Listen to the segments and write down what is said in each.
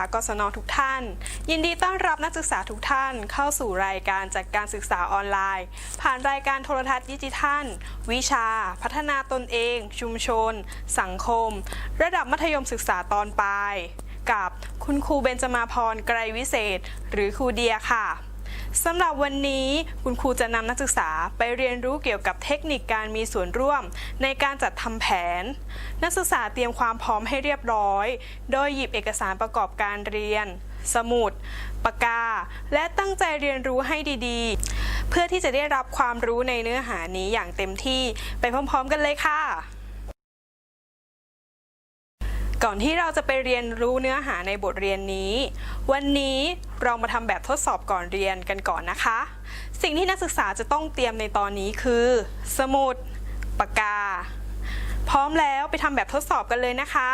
ากศนทุกท่าน ยินดีต้อนรับนักศึกษาทุกท่านเข้าสู่รายการจัดการศึกษาออนไลน์ ผ่านรายการโทรทัศน์ดิจิทัล วิชา พัฒนาตนเอง ชุมชน สังคม ระดับมัธยมศึกษาตอนปลาย กับคุณครูเบญจมาพรไกรวิเศษ หรือครูเดียค่ะ สำหรับวันนี้คุณครูจะนำนักศึกษาไปเรียนรู้เกี่ยวกับเทคนิคการมีส่วนร่วม ในการจัดทำแผน นักศึกษาเตรียมความพร้อมให้เรียบร้อย โดยหยิบเอกสารประกอบการเรียน สมุด ปากกา และตั้งใจเรียนรู้ให้ดีๆ เพื่อที่จะได้รับความรู้ในเนื้อหานี้อย่างเต็มที่ไปพร้อมๆ กันเลยค่ะ ก่อนที่เราจะไปเรียนรู้เนื้อหาในบทเรียนนี้ วันนี้เรามาทำแบบทดสอบก่อนเรียนกันก่อนนะคะ สิ่งที่นักศึกษาจะต้องเตรียมในตอนนี้คือ สมุด ปากกา พร้อมแล้วไปทำแบบทดสอบกันเลยนะคะ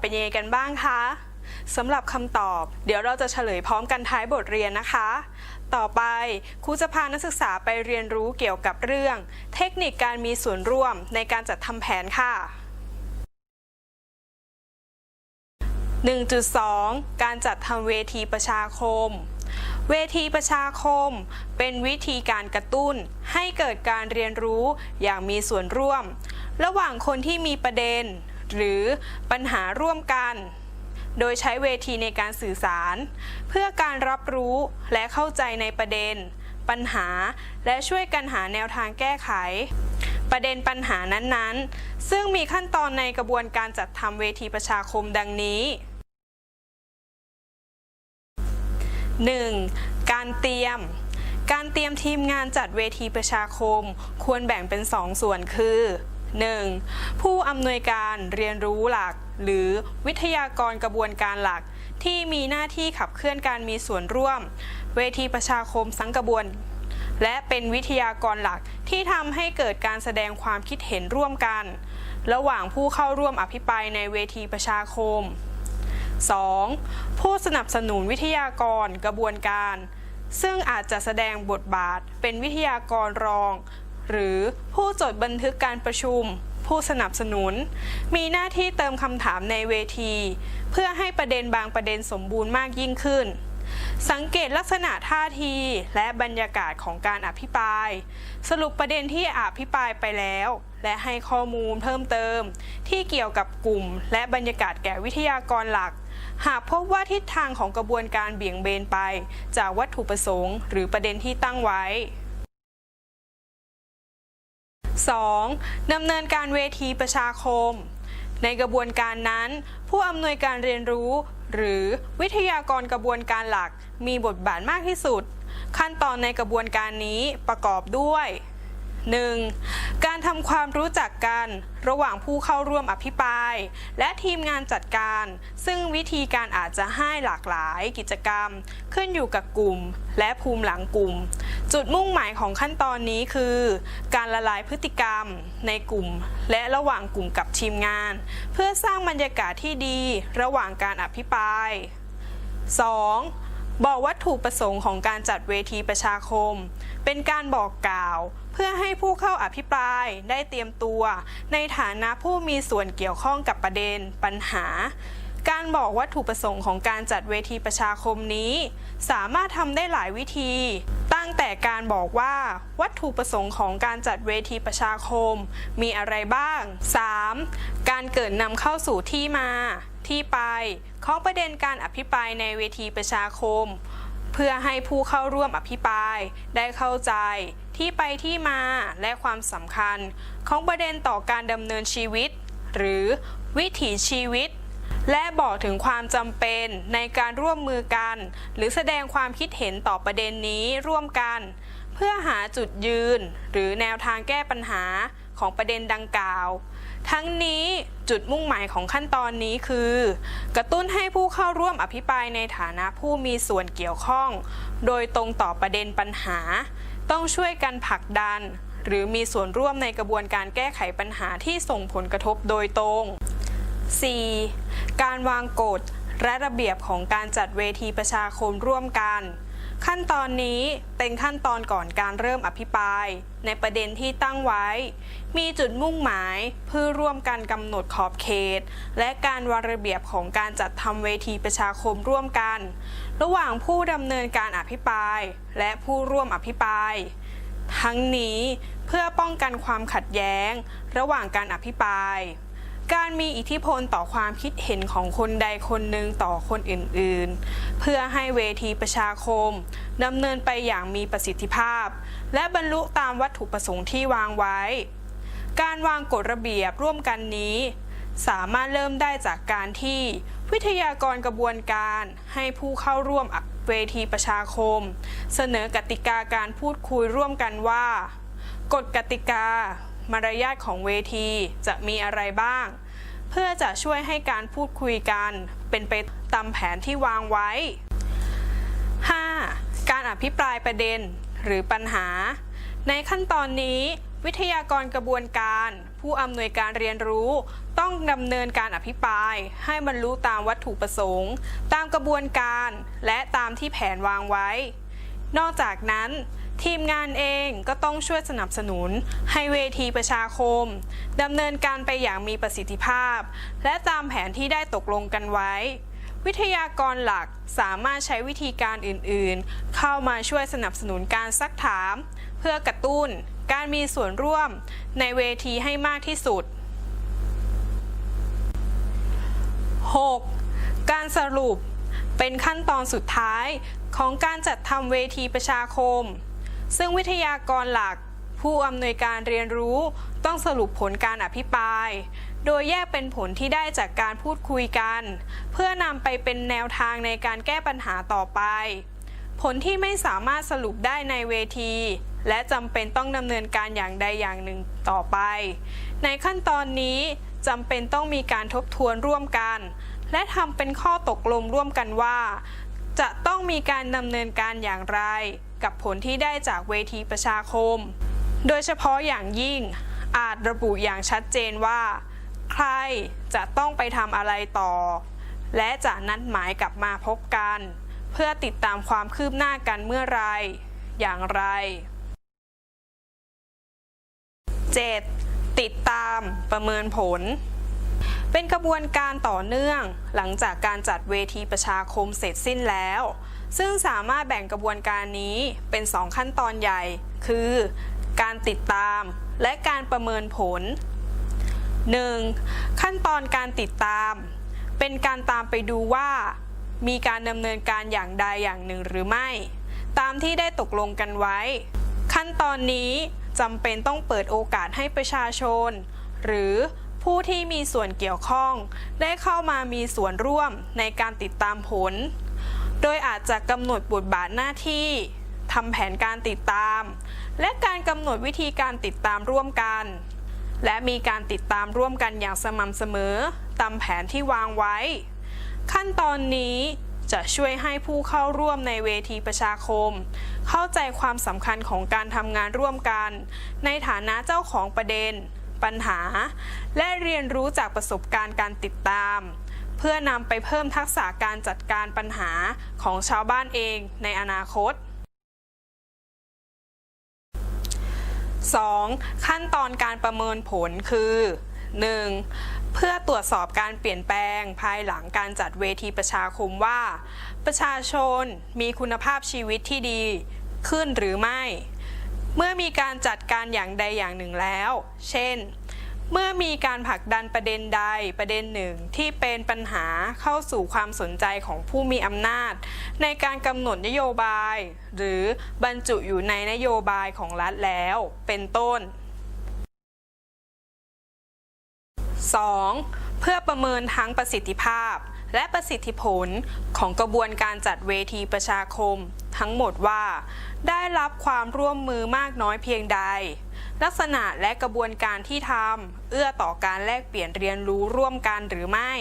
เป็นยังไงกันบ้างคะสำหรับคำตอบ เดี๋ยวเราจะเฉลยพร้อมกันท้ายบทเรียนนะคะ ต่อไปครูจะพานักศึกษาไปเรียนรู้เกี่ยวกับเรื่อง เทคนิคการมีส่วนร่วมในการจัดทำแผนค่ะ 1.2 การจัดทำเวทีประชาคม เวทีประชาคม เป็นวิธีการกระตุ้น ให้เกิดการเรียนรู้อย่างมีส่วนร่วม ระหว่างคนที่มีประเด็น หรือปัญหาร่วมกัน โดยใช้เวทีในการสื่อสาร เพื่อการรับรู้และเข้าใจในประเด็น ปัญหาและช่วยกันหาแนวทางแก้ไข ประเด็นปัญหานั้นๆ ซึ่งมีขั้นตอนในกระบวนการจัดทำเวทีประชาคมดังนี้ 1. การเตรียม การเตรียมทีมงานจัดเวทีประชาคม ควรแบ่งเป็น 2ส่วนคือ 1. ผู้อำนวยการเรียนรู้หลัก หรือวิทยากรกระบวนการหลัก ที่มีหน้าที่ขับเคลื่อนการมีส่วนร่วม เวทีประชาคมสังกระบวน และเป็นวิทยากรหลักที่ทำให้เกิดการแสดงความคิดเห็นร่วมกัน ระหว่างผู้เข้าร่วมอภิปรายในเวทีประชาคม 2. ผู้สนับสนุนวิทยากรกระบวนการ ซึ่งอาจจะแสดงบทบาทเป็นวิทยากรรอง หรือผู้จดบันทึกการประชุม ผู้สนับสนุน มีหน้าที่เติมคำถามในเวที เพื่อให้ประเด็นบางประเด็นสมบูรณ์มากยิ่งขึ้น สังเกตลักษณะท่าทีและบรรยากาศของการอภิปราย สรุปประเด็นที่อภิปรายไปแล้ว และให้ข้อมูลเพิ่มเติม ที่เกี่ยวกับกลุ่ม และบรรยากาศแก่วิทยากรหลักหากพบว่าทิศทางของกระบวนการเบี่ยงเบนไป จากวัตถุประสงค์ หรือประเด็นที่ตั้งไว้ 2. ดำเนินการเวทีประชาคม ในกระบวนการนั้น ผู้อำนวยการเรียนรู้ หรือวิทยากรกระบวนการหลักมีบทบาทมากที่สุด ขั้นตอนในกระบวนการนี้ประกอบด้วย 1. การทำความรู้จักกันระหว่างผู้เข้าร่วมอภิปราย และทีมงานจัดการ ซึ่งวิธีการอาจจะให้หลากหลายกิจกรรม ขึ้นอยู่กับกลุ่ม และภูมิหลังกลุ่ม จุดมุ่งหมายของขั้นตอนนี้คือ การละลายพฤติกรรมในกลุ่ม และระหว่างกลุ่มกับทีมงาน เพื่อสร้างบรรยากาศที่ดีระหว่างการอภิปราย 2. บอกวัตถุประสงค์ของการจัดเวทีประชาคม เป็นการบอกกล่าว พื่อให้ผู้เข้าอภิปรายได้เตรียมตัว ในฐานะผู้มีส่วนเกี่ยวข้องกับประเด็น ปัญหา การบอกวัตถุประสงค์ของการจัดเวทีประชาคมนี้ สามารถทำได้หลายวิธี ตั้งแต่การบอกว่า วัตถุประสงค์ของการจัดเวทีประชาคม มีอะไรบ้าง 3. การเกิดนำเข้าสู่ที่มา ที่ไปของประเด็นการอภิปรายในเวทีประชาคม เพื่อให้ผู้เข้าร่วมอภิปรายได้เข้าใจ ที่ไปที่มาและความสำคัญ ของประเด็นต่อการดำเนินชีวิต หรือวิถีชีวิต และบอกถึงความจำเป็นในการร่วมมือกัน หรือแสดงความคิดเห็นต่อประเด็นนี้ร่วมกัน เพื่อหาจุดยืน หรือแนวทางแก้ปัญหาของประเด็นดังกล่าว ทั้งนี้จุดมุ่งหมายของขั้นตอนนี้คือ กระตุ้นให้ผู้เข้าร่วมอภิปรายในฐานะผู้มีส่วนเกี่ยวข้อง โดยตรงต่อประเด็นปัญหา ต้องช่วยกันผลักดัน หรือมีส่วนร่วมในกระบวนการแก้ไขปัญหาที่ส่งผลกระทบโดยตรง 4. การวางกฎและระเบียบของการจัดเวทีประชาคมร่วมกัน ขั้นตอนนี้เป็นขั้นตอนก่อนการเริ่มอภิปราย ในประเด็นที่ตั้งไว้ มีจุดมุ่งหมายเพื่อร่วมกันกำหนดขอบเขต และการวางระเบียบของการจัดทำเวทีประชาคมร่วมกัน ระหว่างผู้ดำเนินการอภิปราย และผู้ร่วมอภิปราย ทั้งนี้เพื่อป้องกันความขัดแย้ง ระหว่างการอภิปราย การมีอิทธิพลต่อความคิดเห็นของคนใดคนหนึ่งต่อคนอื่นๆ เพื่อให้เวทีประชาคมดำเนินไปอย่างมีประสิทธิภาพ และบรรลุตามวัตถุประสงค์ที่วางไว้ การวางกฎระเบียบร่วมกันนี้ สามารถเริ่มได้จากการที่วิทยากรกระบวนการให้ผู้เข้าร่วมเวทีประชาคม เสนอกติกาการพูดคุยร่วมกันว่า กฎกติกา มารยาทของเวทีจะมีอะไรบ้าง เพื่อจะช่วยให้การพูดคุยกัน เป็นไปตามแผนที่วางไว้ 5. การอภิปรายประเด็นหรือปัญหา ในขั้นตอนนี้ วิทยากรกระบวนการ ผู้อำนวยการเรียนรู้ ต้องดำเนินการอภิปราย ให้บรรลุตามวัตถุประสงค์ ตามกระบวนการ และตามที่แผนวางไว้ นอกจากนั้น ทีมงานเองก็ต้องช่วยสนับสนุน ให้เวทีประชาคมดำเนินการไปอย่างมีประสิทธิภาพ และตามแผนที่ได้ตกลงกันไว้ วิทยากรหลักสามารถใช้วิธีการอื่นๆ เข้ามาช่วยสนับสนุนการซักถาม เพื่อกระตุ้นการมีส่วนร่วมในเวทีให้มากที่สุด 6. การสรุปเป็นขั้นตอนสุดท้ายของการจัดทำเวทีประชาคม ซึ่งวิทยากรหลักผู้อำนวยการเรียนรู้ต้องสรุปผลการอภิปราย โดยแยกเป็นผลที่ได้จากการพูดคุยกัน เพื่อนำไปเป็นแนวทางในการแก้ปัญหาต่อไป ผลที่ไม่สามารถสรุปได้ในเวที และจำเป็นต้องดำเนินการอย่างใดอย่างหนึ่งต่อไป ในขั้นตอนนี้จำเป็นต้องมีการทบทวนร่วมกัน และทำเป็นข้อตกลงร่วมกันว่า จะต้องมีการดำเนินการอย่างไร กับผลที่ได้จากเวทีประชาคม โดยเฉพาะอย่างยิ่งอาจระบุอย่างชัดเจนว่า ใครจะต้องไปทำอะไรต่อ และจะนัดหมายกลับมาพบกัน เพื่อติดตามความคืบหน้ากันเมื่อไร อย่างไร 7. ติดตามประเมินผล เป็นกระบวนการต่อเนื่องหลังจากการจัดเวทีประชาคมเสร็จสิ้นแล้ว ซึ่งสามารถแบ่งกระบวนการนี้เป็น 2 ขั้นตอนใหญ่ คือ การติดตามและการประเมินผล 1. ขั้นตอนการติดตาม เป็นการตามไปดูว่า มีการดำเนินการอย่างใดอย่างหนึ่งหรือไม่ ตามที่ได้ตกลงกันไว้ ขั้นตอนนี้จำเป็นต้องเปิดโอกาสให้ประชาชน หรือผู้ที่มีส่วนเกี่ยวข้อง ได้เข้ามามีส่วนร่วมในการติดตามผล โดยอาจจะกำหนดบทบาทหน้าที่ทำแผนการติดตาม และการกำหนดวิธีการติดตามร่วมกัน และมีการติดตามร่วมกันอย่างสม่ำเสมอตามแผนที่วางไว้ ขั้นตอนนี้จะช่วยให้ผู้เข้าร่วมในเวทีประชาคม เข้าใจความสำคัญของการทำงานร่วมกัน ในฐานะเจ้าของประเด็น ปัญหา และเรียนรู้จากประสบการณ์การติดตาม เพื่อนำไปเพิ่มทักษะการจัดการปัญหาของชาวบ้านเองในอนาคต 2. ขั้นตอนการประเมินผลคือ 1. เพื่อตรวจสอบการเปลี่ยนแปลงภายหลังการจัดเวทีประชาคมว่า ประชาชนมีคุณภาพชีวิตที่ดีขึ้นหรือไม่ เมื่อมีการจัดการอย่างใดอย่างหนึ่งแล้ว เช่น เมื่อมีการผลักดันประเด็นใดประเด็นหนึ่งที่เป็นปัญหาเข้าสู่ความสนใจของผู้มีอำนาจ ในการกำหนดนโยบาย หรือบรรจุอยู่ในนโยบายของรัฐแล้ว เป็นต้น 2. เพื่อประเมินทั้งประสิทธิภาพ และประสิทธิผลของกระบวนการจัดเวทีประชาคม ทั้งหมดว่า ได้รับความร่วมมือมากน้อยเพียงใด ลักษณะและกระบวนการที่ทำเอื้อต่อการแลกเปลี่ยนเรียนรู้ร่วมกันหรือไม่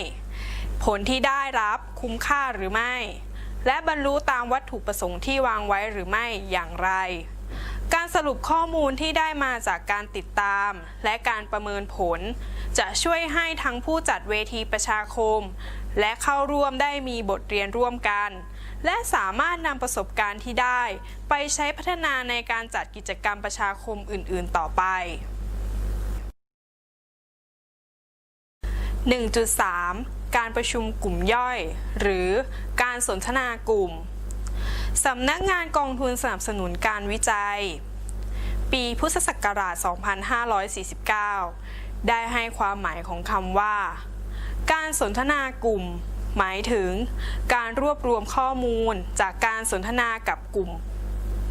ผลที่ได้รับคุ้มค่าหรือไม่ และบรรลุตามวัตถุประสงค์ที่วางไว้หรือไม่อย่างไร การสรุปข้อมูลที่ได้มาจากการติดตาม และการประเมินผล จะช่วยให้ทั้งผู้จัดเวทีประชาคม และเข้าร่วมได้มีบทเรียนร่วมกัน และสามารถนำประสบการณ์ที่ได้ ไปใช้พัฒนาในการจัดกิจกรรมประชาคมอื่น ๆ ต่อไป 1.3 การประชุมกลุ่มย่อย หรือการสนทนากลุ่มสำนักงานกองทุนสนับสนุนการวิจัย ปีพุทธศักราช 2549 ได้ให้ความหมายของคำว่า การสนทนากลุ่ม หมายถึงการรวบรวมข้อมูลจากการสนทนากับกลุ่ม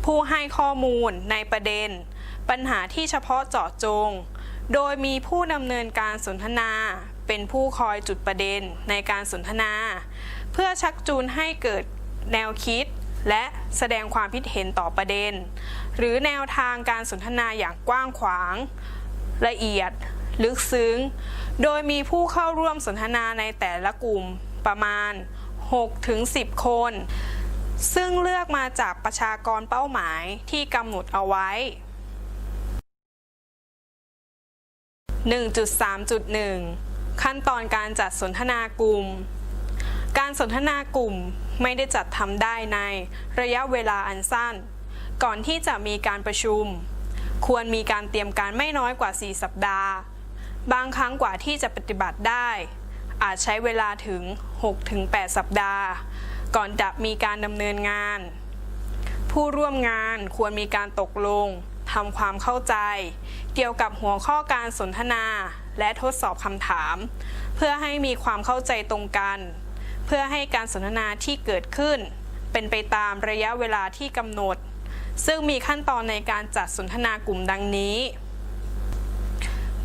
ผู้ให้ข้อมูลในประเด็น ปัญหาที่เฉพาะเจาะจง โดยมีผู้ดำเนินการสนทนาเป็นผู้คอยจุดประเด็นในการสนทนา เพื่อชักจูงให้เกิดแนวคิด และแสดงความคิดเห็นต่อประเด็น หรือแนวทางการสนทนาอย่างกว้างขวาง ละเอียด ลึกซึ้ง โดยมีผู้เข้าร่วมสนทนาในแต่ละกลุ่ม ประมาณ 6-10 คน ซึ่งเลือกมาจากประชากรเป้าหมายที่กำหนดเอาไว้ 1.3.1 ขั้นตอนการจัดสนทนากลุ่ม การสนทนากลุ่มไม่ได้จัดทำได้ในระยะเวลาอันสั้น ก่อนที่จะมีการประชุม ควรมีการเตรียมการไม่น้อยกว่า 4 สัปดาห์ บางครั้งกว่าที่จะปฏิบัติได้ อาจใช้เวลาถึง 6-8 สัปดาห์ ก่อนจะมีการดำเนินงาน ผู้ร่วมงานควรมีการตกลงทำความเข้าใจ เกี่ยวกับหัวข้อการสนทนา และทดสอบคำถาม เพื่อให้มีความเข้าใจตรงกัน เพื่อให้การสนทนาที่เกิดขึ้น เป็นไปตามระยะเวลาที่กำหนด ซึ่งมีขั้นตอนในการจัดสนทนากลุ่มดังนี้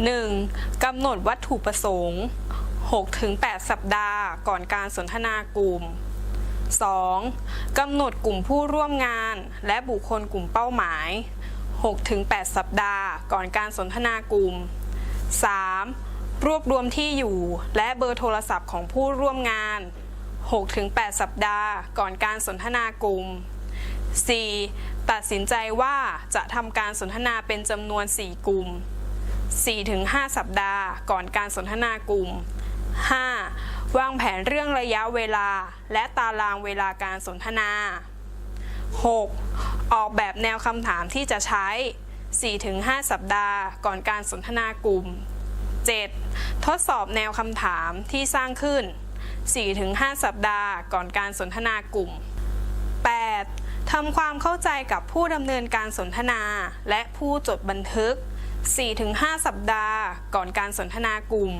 1. กำหนดวัตถุประสงค์ 6-8 สัปดาห์ก่อนการสนทนากลุ่ม 2. กำหนดกลุ่มผู้ร่วมงานและบุคคลกลุ่มเป้าหมาย 6-8 สัปดาห์ก่อนการสนทนากลุ่ม 3. รวบรวมที่อยู่และเบอร์โทรศัพท์ของผู้ร่วมงาน 6-8 สัปดาห์ก่อนการสนทนากลุ่ม 4. ตัดสินใจว่าจะทำการสนทนาเป็นจำนวน 4 กลุ่ม 4-5 สัปดาห์ก่อนการสนทนากลุ่ม 5. วางแผนเรื่องระยะเวลา และตารางเวลาการสนทนา 6. ออกแบบแนวคำถามที่จะใช้ 4-5 สัปดาห์ก่อนการสนทนากลุ่ม 7. ทดสอบแนวคำถามที่สร้างขึ้น 4-5 สัปดาห์ก่อนการสนทนากลุ่ม 8. ทำความเข้าใจกับผู้ดำเนินการสนทนาและผู้จดบันทึก 4-5 สัปดาห์ก่อนการสนทนากลุ่ม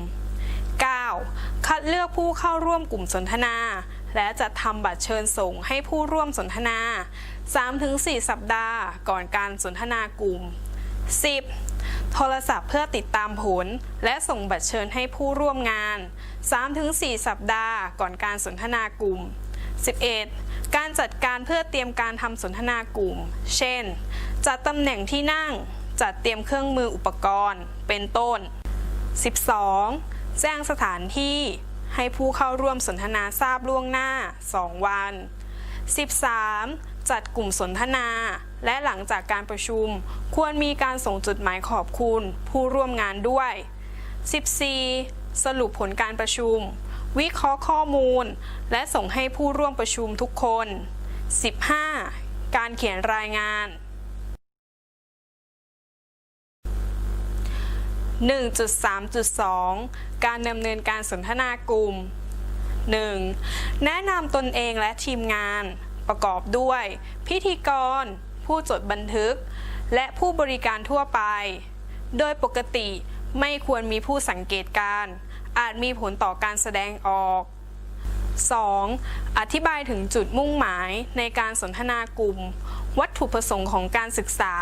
9. คัดเลือกผู้เข้าร่วมกลุ่มสนทนา และจัดทำบัตรเชิญส่งให้ผู้ร่วมสนทนา 3-4 สัปดาห์ ก่อนการสนทนากลุ่ม 10. โทรศัพท์เพื่อติดตามผล และส่งบัตรเชิญให้ผู้ร่วมงาน 3-4 สัปดาห์ ก่อนการสนทนากลุ่ม 11. การจัดการเพื่อเตรียมการทำสนทนากลุ่ม เช่น จัดตำแหน่งที่นั่ง จัดเตรียมเครื่องมืออุปกรณ์ เป็นต้น 12. แจ้งสถานที่ให้ผู้เข้าร่วมสนทนาทราบล่วงหน้า 2 วัน 13. จัดกลุ่มสนทนา และหลังจากการประชุม ควรมีการส่งจดหมายขอบคุณ ผู้ร่วมงานด้วย 14. สรุปผลการประชุม วิเคราะห์ข้อมูล และส่งให้ผู้ร่วมประชุมทุกคน 15. การเขียนรายงาน 1.3.2 การดำเนินการสนทนากลุ่ม 1. แนะนำตนเองและทีมงานประกอบด้วย พิธีกร ผู้จดบันทึก และผู้บริการทั่วไป โดยปกติไม่ควรมีผู้สังเกตการ อาจมีผลต่อการแสดงออก 2. อธิบายถึงจุดมุ่งหมายในการสนทนากลุ่ม วัตถุประสงค์ของการศึกษา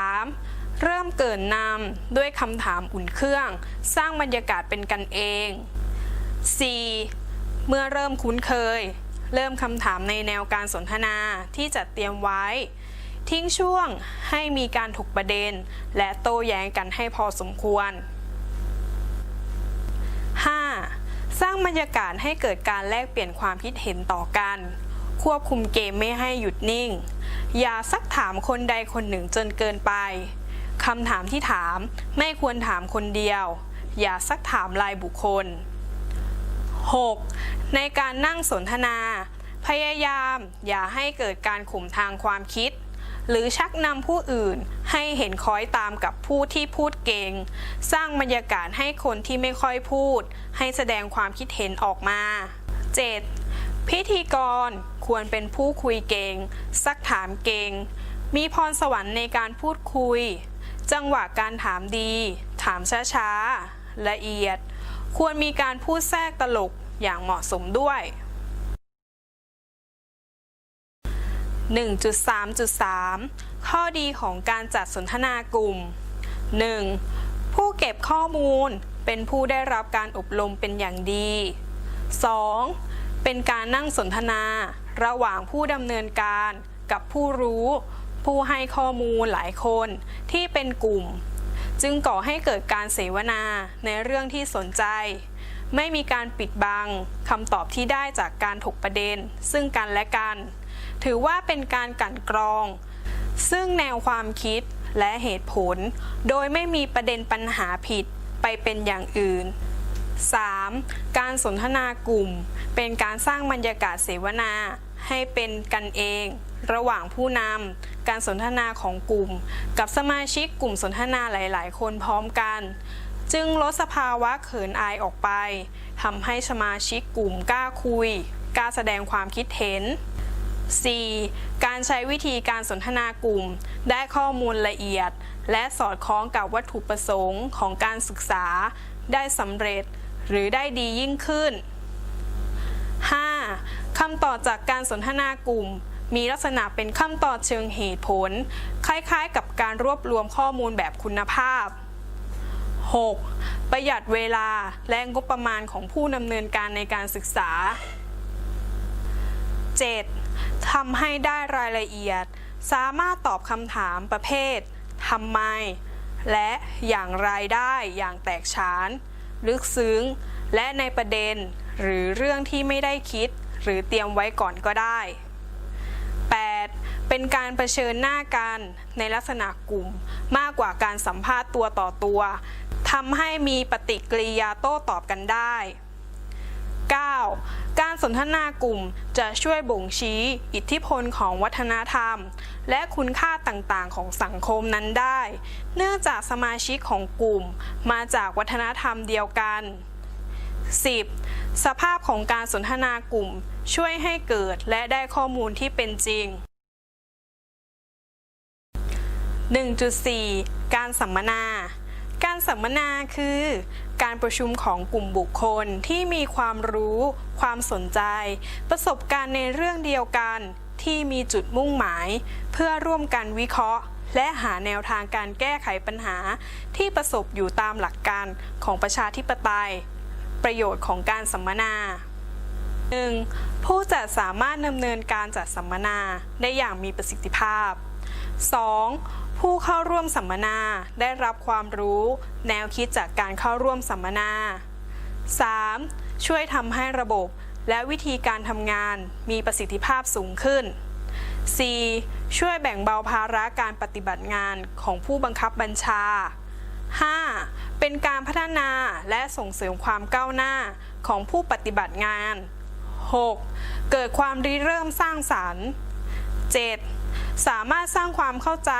3. เริ่มเกินนำด้วยคำถามอุ่นเครื่อง สร้างบรรยากาศเป็นกันเอง 4. เมื่อเริ่มคุ้นเคย เริ่มคำถามในแนวการสนทนาที่จัดเตรียมไว้ ทิ้งช่วงให้มีการถกประเด็น และโต้แย้งกันให้พอสมควร 5. สร้างบรรยากาศให้เกิดการแลกเปลี่ยนความคิดเห็นต่อกัน ควบคุมเกมไม่ให้หยุดนิ่ง อย่าซักถามคนใดคนหนึ่งจนเกินไป คำถามที่ถามไม่ควรถามคนเดียว อย่าซักถามรายบุคคล 6. ในการนั่งสนทนา พยายามอย่าให้เกิดการข่มทางความคิด หรือชักนำผู้อื่นให้เห็นคอยตามกับผู้ที่พูดเก่ง สร้างบรรยากาศให้คนที่ไม่ค่อยพูด ให้แสดงความคิดเห็นออกมา 7. พิธีกรควรเป็นผู้คุยเก่ง ซักถามเก่ง มีพรสวรรค์ในการพูดคุย จังหวะการถามดี ถามช้าๆ ละเอียด ควรมีการพูดแทรกตลกอย่างเหมาะสมด้วย 1.3.3 ข้อดีของการจัดสนทนากลุ่ม 1. ผู้เก็บข้อมูลเป็นผู้ได้รับการอบรมเป็นอย่างดี 2. เป็นการนั่งสนทนาระหว่างผู้ดำเนินการกับผู้รู้ ผู้ให้ข้อมูลหลายคนที่เป็นกลุ่ม จึงก่อให้เกิดการเสวนาในเรื่องที่สนใจ ไม่มีการปิดบังคำตอบที่ได้จากการถกประเด็น ซึ่งกันและกัน ถือว่าเป็นการกั่นกรอง ซึ่งแนวความคิดและเหตุผล โดยไม่มีประเด็นปัญหาผิดไปเป็นอย่างอื่น 3. การสนทนากลุ่ม เป็นการสร้างบรรยากาศเสวนาให้เป็นกันเอง ระหว่างผู้นำการสนทนาของกลุ่ม กับสมาชิกกลุ่มสนทนาหลาย ๆ คนพร้อมกัน จึงลดสภาวะเขินอายออกไปทำให้สมาชิกกลุ่มกล้าคุยกล้าแสดงความคิดเห็น 4. การใช้วิธีการสนทนากลุ่ม ได้ข้อมูลละเอียด และสอดคล้องกับวัตถุประสงค์ของการศึกษา ได้สำเร็จหรือได้ดียิ่งขึ้น 5. คำตอบจากการสนทนากลุ่ม มีลักษณะเป็นคำตอบเชิงเหตุผล คล้ายๆ กับการรวบรวมข้อมูลแบบคุณภาพ 6. ประหยัดเวลาและงบประมาณของผู้ดำเนินการในการศึกษา 7. ทำให้ได้รายละเอียด สามารถตอบคำถามประเภททำไม และอย่างไรได้อย่างแตกฉาน ลึกซึ้ง และในประเด็น หรือเรื่องที่ไม่ได้คิด หรือเตรียมไว้ก่อนก็ได้ เป็นการเผชิญหน้ากันในลักษณะกลุ่ม มากกว่าการสัมภาษณ์ตัวต่อตัวทำให้มีปฏิกิริยาโต้ตอบกันได้ 9. การสนทนากลุ่มจะช่วยบ่งชี้ อิทธิพลของวัฒนธรรม และคุณค่าต่างๆ ของสังคมนั้นได้ เนื่องจากสมาชิกของกลุ่มมาจากวัฒนธรรมเดียวกัน 10. สภาพของการสนทนากลุ่มช่วยให้เกิดและได้ข้อมูลที่เป็นจริง 1.4 การสัมมนา การสัมมนาคือ การประชุมของกลุ่มบุคคลที่มีความรู้ ความสนใจ ประสบการณ์ในเรื่องเดียวกันที่มีจุดมุ่งหมาย เพื่อร่วมกันวิเคราะห์ และหาแนวทางการแก้ไขปัญหา ที่ประสบอยู่ตามหลักการของประชาธิปไตย ประโยชน์ของการสัมมนา 1. ผู้จัดสามารถดำเนินการจัดสัมมนาได้อย่างมีประสิทธิภาพ 2. ผู้เข้าร่วมสัมมนาได้รับความรู้ แนวคิดจากการเข้าร่วมสัมมนา 3. ช่วยทำให้ระบบและวิธีการทำงานมีประสิทธิภาพสูงขึ้น 4. ช่วยแบ่งเบาภาระการปฏิบัติงานของผู้บังคับบัญชา 5. เป็นการพัฒนาและส่งเสริมความก้าวหน้าของผู้ปฏิบัติงาน 6. เกิดความริเริ่มสร้างสรรค์ 7. สามารถสร้างความเข้าใจ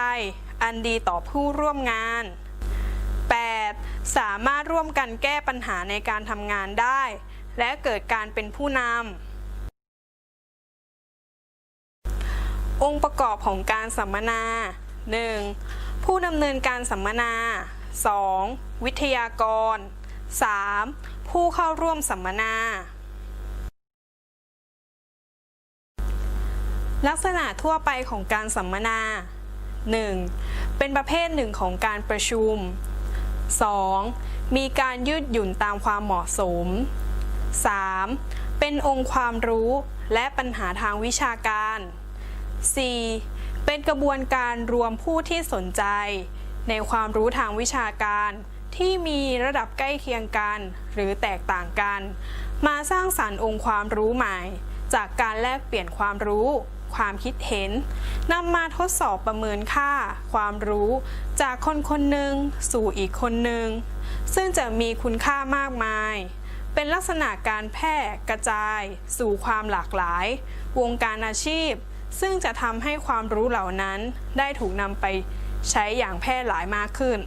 อันดีต่อผู้ร่วมงาน 8. สามารถร่วมกันแก้ปัญหาในการทำงานได้ และเกิดการเป็นผู้นำ องค์ประกอบของการสัมมนา 1. ผู้ดำเนินการสัมมนา 2. วิทยากร 3. ผู้เข้าร่วมสัมมนา ลักษณะทั่วไปของการสัมมนา 1. เป็นประเภทหนึ่งของการประชุม 2. มีการยืดหยุ่นตามความเหมาะสม 3. เป็นองค์ความรู้และปัญหาทางวิชาการ 4. เป็นกระบวนการรวมผู้ที่สนใจ ในความรู้ทางวิชาการ ที่มีระดับใกล้เคียงกัน หรือแตกต่างกัน มาสร้างสรรค์องค์ความรู้ใหม่ จากการแลกเปลี่ยนความรู้ ความคิดเห็นนำมาทดสอบประเมินค่า ความรู้ จากคนคนหนึ่งสู่อีกคนหนึ่ง ซึ่งจะมีคุณค่ามากมาย เป็นลักษณะการแพร่กระจาย สู่ความหลากหลาย วงการอาชีพ ซึ่งจะทำให้ความรู้เหล่านั้นได้ถูกนำไปใช้อย่างแพร่หลายมากขึ้น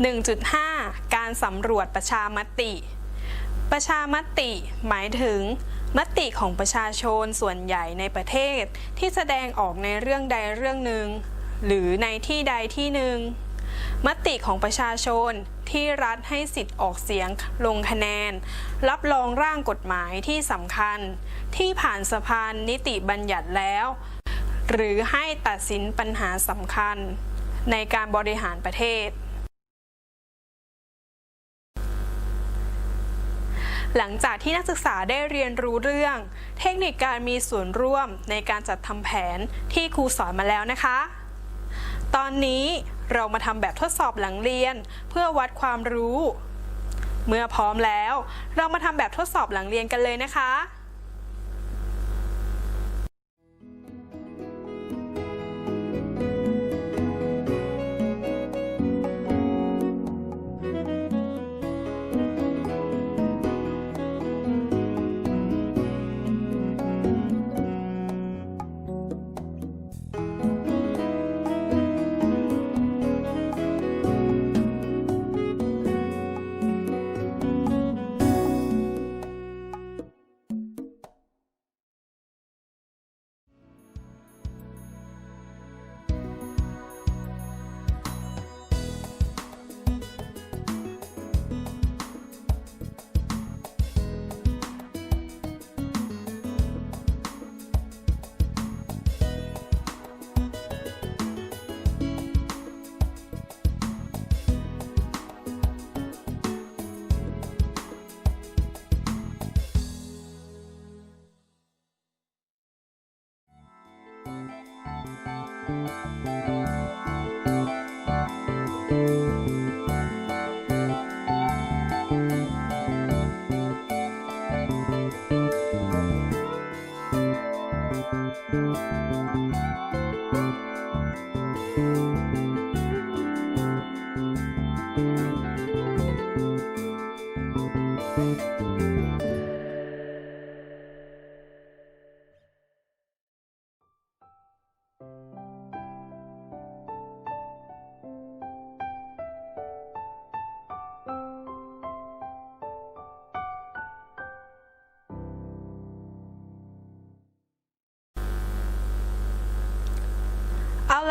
1.5 การสำรวจประชามติ ประชามติ หมายถึง มติของประชาชนส่วนใหญ่ในประเทศ ที่แสดงออกในเรื่องใดเรื่องหนึ่ง หรือในที่ใดที่หนึ่ง มติของประชาชนที่รัฐให้สิทธิ์ออกเสียงลงคะแนน รับรองร่างกฎหมายที่สำคัญ ที่ผ่านสภานิติบัญญัติแล้ว หรือให้ตัดสินปัญหาสำคัญ ในการบริหารประเทศ หลังจากที่นักศึกษาได้เรียนรู้เรื่อง เทคนิคการมีส่วนร่วมในการจัดทำแผนที่ครูสอนมาแล้วนะคะ ตอนนี้เรามาทำแบบทดสอบหลังเรียน เพื่อวัดความรู้ เมื่อพร้อมแล้ว เรามาทำแบบทดสอบหลังเรียนกันเลยนะคะ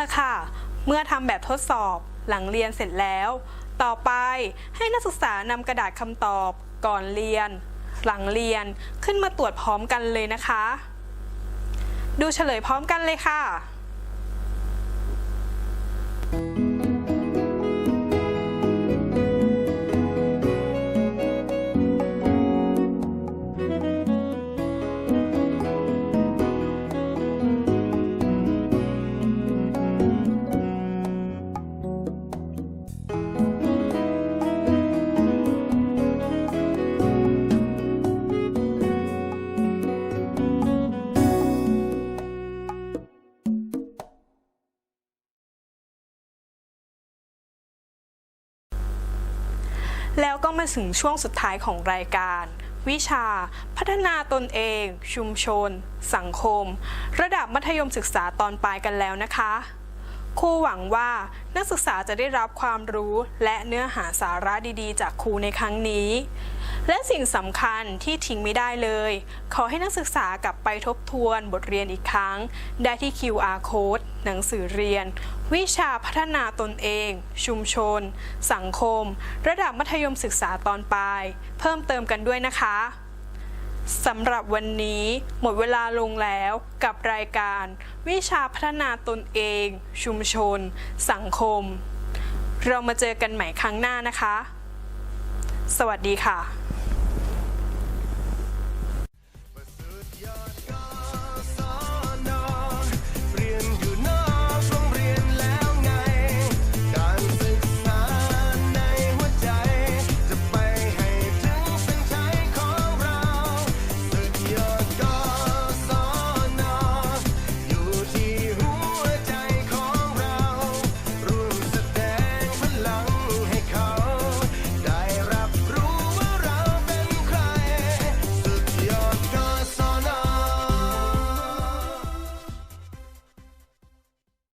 ละค่ะ เมื่อทำแบบทดสอบหลังเรียนเสร็จแล้ว ต่อไปให้นักศึกษานำกระดาษคำตอบก่อนเรียน หลังเรียนขึ้นมาตรวจพร้อมกันเลยนะคะ ดูเฉลยพร้อมกันเลยค่ะ แล้วก็มาถึงช่วงสุดท้ายของรายการ วิชา พัฒนาตนเอง ชุมชน สังคม ระดับมัธยมศึกษาตอนปลายกันแล้วนะคะครูหวังว่านักศึกษาจะได้รับความรู้และเนื้อหาสาระดีๆ จากครูในครั้งนี้ และสิ่งสำคัญที่ทิ้งไม่ได้เลย ขอให้นักศึกษากลับไปทบทวนบทเรียนอีกครั้ง ได้ที่ QR code หนังสือเรียน วิชาพัฒนาตนเอง ชุมชน สังคม ระดับมัธยมศึกษาตอนปลาย เพิ่มเติมกันด้วยนะคะสำหรับวันนี้หมดเวลาลงแล้วกับรายการ วิชาพัฒนาตนเอง ชุมชน สังคม เรามาเจอกันใหม่ครั้งหน้านะคะ สวัสดีค่ะ